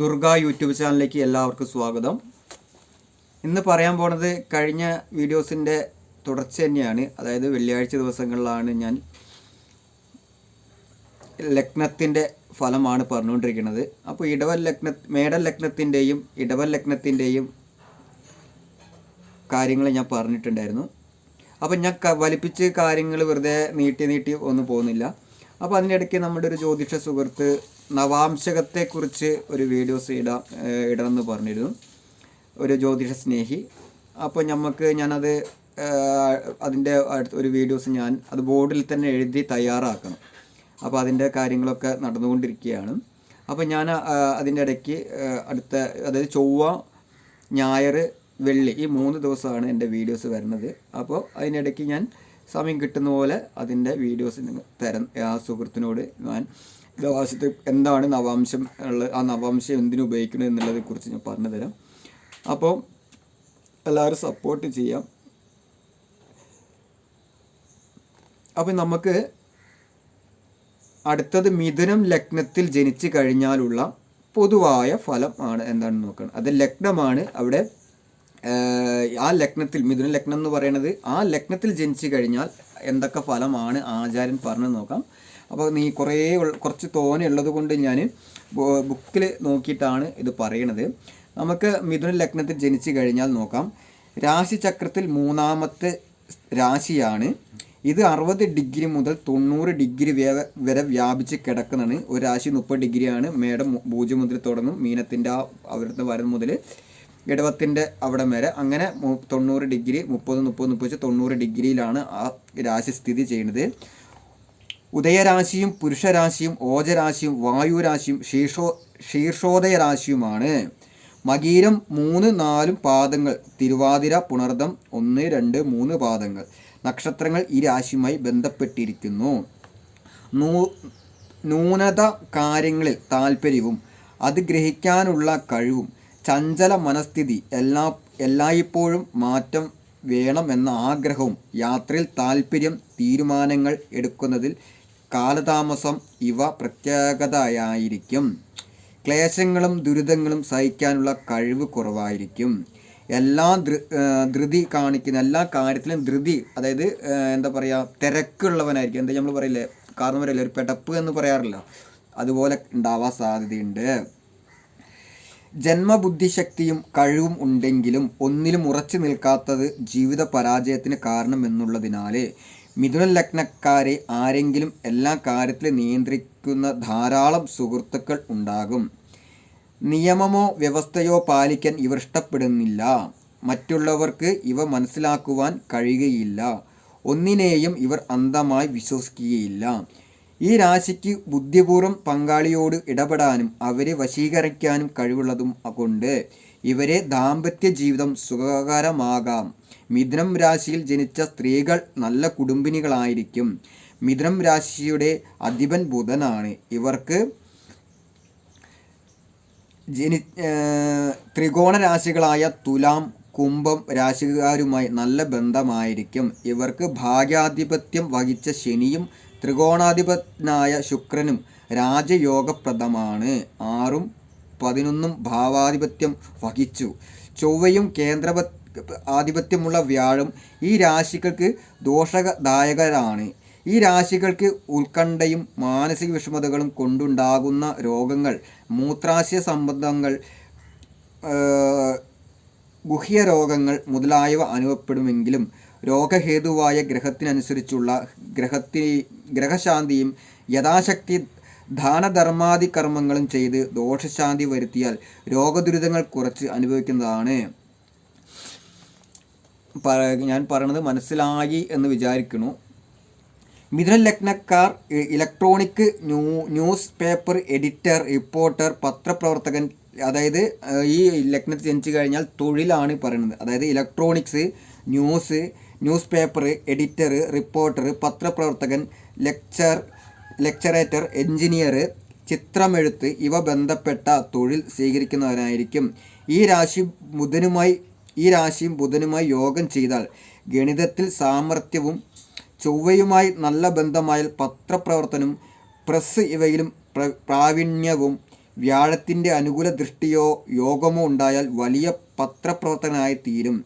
Durga YouTube ചാനലിലേക്ക് എല്ലാവർക്കും സ്വാഗതം. ഇന്ന് പറയാൻ പോണത് കഴിഞ്ഞ വീഡിയോസിന്റെ തുടർച്ച തന്നെയാണ്. അതായത് വെള്ളിയാഴ്ച ദിവസങ്ങളിലാണ് ഞാൻ ലഗ്നത്തിന്റെ ഫലമാണ് പറഞ്ഞുകൊണ്ടിരിക്കുന്നത്. അപ്പോൾ ഇടവൽ ലഗ്ന മേടൽ ലഗ്നത്തിന്റെയും ഇടവൽ ലഗ്നത്തിന്റെയും കാര്യങ്ങൾ ഞാൻ പറഞ്ഞിട്ടുണ്ടായിരുന്നു. അപ്പം ഞാൻ വലിപ്പിച്ച് കാര്യങ്ങൾ വെറുതെ നീട്ടി നീട്ടി ഒന്നും പോകുന്നില്ല. അപ്പോൾ അതിനിടയ്ക്ക് നമ്മുടെ ഒരു ജ്യോതിഷ സുഹൃത്ത് നവാംശകത്തെക്കുറിച്ച് ഒരു വീഡിയോസ് ഇടാം ഇടണമെന്ന് പറഞ്ഞിരുന്നു. ഒരു ജ്യോതിഷ സ്നേഹി. അപ്പോൾ നമുക്ക് ഞാനത് അതിന്റെ അടുത്ത ഒരു വീഡിയോസ് ഞാൻ അത് ബോർഡിൽ തന്നെ എഴുതി തയ്യാറാക്കണം. അപ്പോൾ അതിന്റെ കാര്യങ്ങളൊക്കെ നടന്നുകൊണ്ടിരിക്കുകയാണ്. അപ്പോൾ ഞാൻ അതിന്റെ ഇടയ്ക്ക് അടുത്ത അതായത് ചൊവ്വ ഞായർ വെള്ളി ഈ മൂന്ന് ദിവസമാണ് എന്റെ വീഡിയോസ് വരുന്നത്. അപ്പോൾ അതിനിടയ്ക്ക് ഞാൻ സമയം കിട്ടുന്ന പോലെ അതിന്റെ വീഡിയോസ് നിങ്ങൾ തരം ആ സുഹൃത്തിനോട് ഞാൻ നവാംശത്തെ എന്താണ് നവാംശം ഉള്ളത് ആ നവാംശം എന്തിനു ഉപയോഗിക്കണം എന്നുള്ളതിനെ കുറിച്ച് ഞാൻ പറഞ്ഞു തരാം അപ്പോൾ എല്ലാവരും സപ്പോർട്ട് ചെയ്യാം. അപ്പം നമുക്ക് അടുത്തത് മിഥുനം ലഗ്നത്തിൽ ജനിച്ചു കഴിഞ്ഞാലുള്ള പൊതുവായ ഫലം ആണ് എന്താണ് നോക്കണം. അത് ലഗ്നമാണ്. അവിടെ ആ ലഗ്നത്തിൽ മിഥുന ലഗ്നം എന്ന് പറയുന്നത് ആ ലഗ്നത്തിൽ ജനിച്ചു കഴിഞ്ഞാൽ എന്തൊക്കെ ഫലമാണ് ആചാര്യൻ പറഞ്ഞു നോക്കാം. അപ്പോൾ നീ കുറേ കുറച്ച് തോനെ ഉള്ളത് കൊണ്ട് ഞാൻ ബുക്കിൽ നോക്കിയിട്ടാണ് ഇത് പറയണത്. നമുക്ക് മിഥുന ലഗ്നത്തിൽ ജനിച്ചു കഴിഞ്ഞാൽ നോക്കാം. രാശിചക്രത്തിൽ മൂന്നാമത്തെ രാശിയാണ്. ഇത് അറുപത് ഡിഗ്രി മുതൽ തൊണ്ണൂറ് ഡിഗ്രി വരെ വ്യാപിച്ച് കിടക്കുന്നതാണ്. ഒരു രാശി മുപ്പത് ഡിഗ്രിയാണ്. മേടം പൂജ്യം മുതൽ തുടങ്ങും മീനത്തിന്റെ ആ അവിടുത്തെ വരം മുതൽ ഇടവത്തിന്റെ അവിടെ വരെ. അങ്ങനെ തൊണ്ണൂറ് ഡിഗ്രി മുപ്പത് മുപ്പത് മുപ്പത് തൊണ്ണൂറ് ഡിഗ്രിയിലാണ് ആ രാശി സ്ഥിതി ചെയ്യുന്നത്. ഉദയരാശിയും പുരുഷരാശിയും ഓജരാശിയും വായുരാശിയും ശീർഷോ ശീർഷോദയ രാശിയുമാണ് മകീരം മൂന്ന് നാലും പാദങ്ങൾ. തിരുവാതിര പുണർദം ഒന്ന് രണ്ട് മൂന്ന് പാദങ്ങൾ. നക്ഷത്രങ്ങൾ ഈ രാശിയുമായി ബന്ധപ്പെട്ടിരിക്കുന്നു. നൂ ന്യൂനത കാര്യങ്ങളിൽ താല്പര്യവും അത് ഗ്രഹിക്കാനുള്ള കഴിവും ചഞ്ചല മനസ്ഥിതി എല്ലാ എല്ലായ്പ്പോഴും മാറ്റം വേണമെന്ന ആഗ്രഹവും യാത്രയിൽ താല്പര്യം തീരുമാനങ്ങൾ എടുക്കുന്നതിൽ കാലതാമസം ഇവ പ്രത്യേകതയായിരിക്കും. ക്ലേശങ്ങളും ദുരിതങ്ങളും സഹിക്കാനുള്ള കഴിവ് കുറവായിരിക്കും. എല്ലാ ധൃതി കാണിക്കുന്ന എല്ലാ കാര്യത്തിലും ധൃതി അതായത് എന്താ പറയുക തിരക്കുള്ളവനായിരിക്കും. എന്താ നമ്മൾ പറയില്ലേ കാരണം പറയില്ലേ ഒരു പെടപ്പ് എന്ന് പറയാറില്ല. അതുപോലെ ഉണ്ടാവാൻ സാധ്യതയുണ്ട്. ജന്മബുദ്ധിശക്തിയും കഴിവും ഉണ്ടെങ്കിലും ഒന്നിലും ഉറച്ചു നിൽക്കാത്തത് ജീവിത പരാജയത്തിന് കാരണമെന്നുള്ളതിനാൽ മിഥുന ലഗ്നക്കാരെ ആരെങ്കിലും എല്ലാ കാര്യത്തിലും നിയന്ത്രിക്കുന്ന ധാരാളം സുഹൃത്തുക്കൾ ഉണ്ടാകും. നിയമമോ വ്യവസ്ഥയോ പാലിക്കാൻ ഇവർ ഇഷ്ടപ്പെടുന്നില്ല. മറ്റുള്ളവർക്ക് ഇവ മനസ്സിലാക്കുവാൻ കഴിയുകയില്ല. ഒന്നിനെയും ഇവർ അന്ധമായി വിശ്വസിക്കുകയില്ല. ഈ രാശിക്ക് ബുദ്ധിപൂർവം പങ്കാളിയോട് ഇടപെടാനും അവരെ വശീകരിക്കാനും കഴിവുള്ളതും കൊണ്ട് ഇവരെ ദാമ്പത്യ ജീവിതം സുഖകരമാകാം. മിഥുനം രാശിയിൽ ജനിച്ച സ്ത്രീകൾ നല്ല കുടുംബിനികളായിരിക്കും. മിഥുനം രാശിയുടെ അധിപൻ ബുധനാണ്. ഇവർക്ക് ജനി ത്രികോണ രാശികളായ തുലാം കുംഭം രാശിക്കാരുമായി നല്ല ബന്ധമായിരിക്കും. ഇവർക്ക് ഭാഗ്യാധിപത്യം വഹിച്ച ശനിയും ത്രികോണാധിപനായ ശുക്രനും രാജയോഗപ്രദമാണ്. ആറും പതിനൊന്നും ഭാവാധിപത്യം വഹിച്ചു. ചൊവ്വയും കേന്ദ്ര ആധിപത്യമുള്ള വ്യാഴം ഈ രാശികൾക്ക് ദോഷദായകരാണ് ഈ രാശികൾക്ക് ഉത്കണ്ഠയും മാനസിക വിഷമതകളും കൊണ്ടുണ്ടാകുന്ന രോഗങ്ങൾ മൂത്രാശയ സംബന്ധങ്ങൾ ഏഹ്, ഗുഹ്യ രോഗങ്ങൾ മുതലായവ അനുഭവപ്പെടുമെങ്കിലും രോഗഹേതുവായ ഗ്രഹത്തിനനുസരിച്ചുള്ള ഗ്രഹത്തി ഗ്രഹശാന്തിയും യഥാശക്തി ദാനധർമാദി കർമ്മങ്ങളും ചെയ്ത് ദോഷശാന്തി വരുത്തിയാൽ രോഗദുരിതങ്ങൾ കുറച്ച് അനുഭവിക്കുന്നതാണ്. ഞാൻ പറയണത് മനസ്സിലായി എന്ന് വിചാരിക്കുന്നു. മിഥുന ലഗ്നക്കാർ electronic new news paper editor reporter പത്രപ്രവർത്തകൻ അതായത് ഈ ലഗ്നത്തിൽ ജനിച്ചു കഴിഞ്ഞാൽ തൊഴിലാണ് പറയുന്നത് അതായത് electronics news news paper editor reporter പത്രപ്രവർത്തകൻ lecture ലെക്ചറേറ്റർ engineer ചിത്രമെഴുത്ത് ഇവ ബന്ധപ്പെട്ട തൊഴിൽ സ്വീകരിക്കുന്നവരായിരിക്കും ഈ രാശി ബുധനുമായി ഈ രാശിയും ബുധനുമായി യോഗം ചെയ്താൽ ഗണിതത്തിൽ സാമർഥ്യവും ചൊവ്വയുമായി നല്ല ബന്ധമായാൽ പത്രപ്രവർത്തനം പ്രസ് ഇവയിലും പ്ര പ്രാവീണ്യവും വ്യാഴത്തിന്റെ അനുകൂല ദൃഷ്ടിയോ യോഗമോ ഉണ്ടായാൽ വലിയ പത്രപ്രവർത്തകനായി തീരും.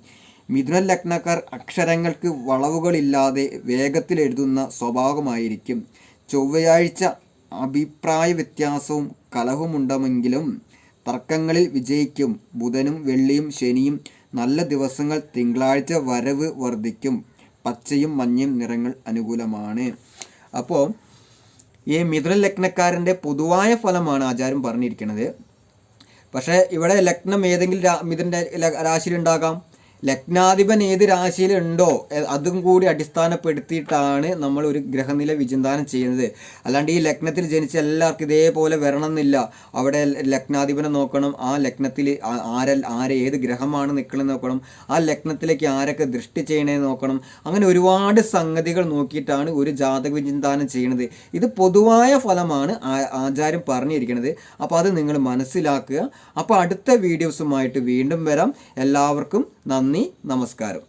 മിഥുന ലഗ്നക്കാർ അക്ഷരങ്ങൾക്ക് വളവുകളില്ലാതെ വേഗത്തിൽ എഴുതുന്ന സ്വഭാവമായിരിക്കും. ചൊവ്വയാഴ്ച അഭിപ്രായ വ്യത്യാസവും കലഹവുമുണ്ടെങ്കിലും തർക്കങ്ങളിൽ വിജയിക്കും. ബുധനും വെള്ളിയും ശനിയും നല്ല ദിവസങ്ങൾ തിങ്കളാഴ്ച വരവ് വർദ്ധിക്കും. പച്ചയും മഞ്ഞയും നിറങ്ങൾ അനുകൂലമാണ്. അപ്പോൾ ഈ മിഥുന ലഗ്നക്കാരന്റെ പൊതുവായ ഫലമാണ് ആചാരം പറഞ്ഞിരിക്കുന്നത്. പക്ഷേ ഇവിടെ ലഗ്നം ഏതെങ്കിലും മിഥുന്റെ രാശിയിലുണ്ടാകാം. ലഗ്നാധിപൻ ഏത് രാശിയിലുണ്ടോ അതും കൂടി അടിസ്ഥാനപ്പെടുത്തിയിട്ടാണ് നമ്മൾ ഒരു ഗ്രഹനില വിചിന്താനം ചെയ്യുന്നത്. അല്ലാണ്ട് ഈ ലഗ്നത്തിൽ ജനിച്ച എല്ലാവർക്കും ഇതേപോലെ വരണം എന്നില്ല അവിടെ ലഗ്നാധിപനെ നോക്കണം ആ ലഗ്നത്തിൽ ആരെ ആരെ ഏത് ഗ്രഹമാണ് നിൽക്കണമെന്ന് നോക്കണം ആ ലഗ്നത്തിലേക്ക് ആരൊക്കെ ദൃഷ്ടി ചെയ്യണേ നോക്കണം. അങ്ങനെ ഒരുപാട് സംഗതികൾ നോക്കിയിട്ടാണ് ഒരു ജാതക വിചിന്താനം ചെയ്യുന്നത്. ഇത് പൊതുവായ ഫലമാണ് ആചാര്യം പറഞ്ഞിരിക്കുന്നത്. അപ്പോൾ അത് നിങ്ങൾ മനസ്സിലാക്കുക. അപ്പോൾ അടുത്ത വീഡിയോസുമായിട്ട് വീണ്ടും വരാം. എല്ലാവർക്കും നന്ദി നമസ്കാരം.